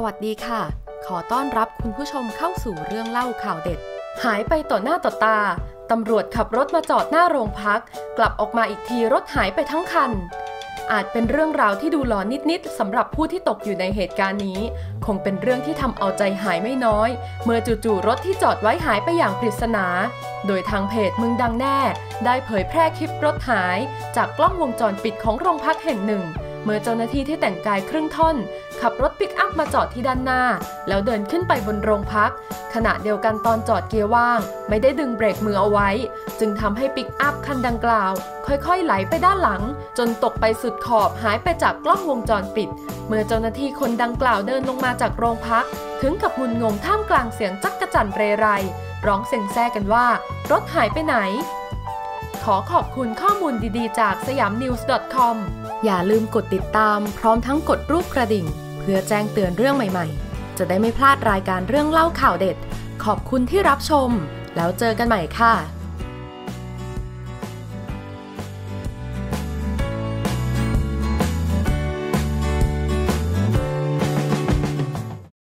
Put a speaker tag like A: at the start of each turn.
A: สวัสดีค่ะ ขอต้อนรับคุณผู้ชมเข้าสู่เรื่องเล่าข่าวเด็ด หายไปต่อหน้าต่อตา ตำรวจขับรถมาจอดหน้าโรงพัก กลับออกมาอีกทีรถหายไปทั้งคัน อาจเป็นเรื่องราวที่ดูหลอนนิดๆสำหรับผู้ที่ตกอยู่ในเหตุการณ์นี้ คงเป็นเรื่องที่ทำเอาใจหายไม่น้อย เมื่อจู่ๆรถที่จอดไว้หายไปอย่างปริศนา โดยทางเพจมึงดังแน่ ได้เผยแพร่คลิปรถหาย จากกล้องวงจรปิดของโรงพักแห่งหนึ่ง เมื่อเจ้าหน้าที่ที่แต่งกายครึ่งท่อน ขับรถปิกอัพมาจอดที่ด้านหน้า แล้วเดินขึ้นไปบนโรงพัก ขณะเดียวกันตอนจอดเกียร์ว่าง ไม่ได้ดึงเบรกมือเอาไว้ จึงทำให้ปิกอัพคันดังกล่าว ค่อยๆ ไหลไปด้านหลัง จนตกไปสุดขอบหายไปจากกล้องวงจรปิด เมื่อเจ้าหน้าที่คนดังกล่าวเดินลงมาจากโรงพัก ถึงกับมุนงงท่ามกลางเสียงจักกระจันเรไรร้องเซ็งแซ่กันว่ารถหายไปไหน อขอบคุณข้อมูลดีๆ จากสยามนิวส์ .com อย่าลืมกดติดตามพร้อมทั้งกดรูปกระดิ่ง เพื่อแจ้งเตือนเรื่องใหม่ๆ จะได้ไม่พลาดรายการเรื่องเล่าข่าวเด็ด ขอบคุณที่รับชม แล้วเจอกันใหม่ค่ะ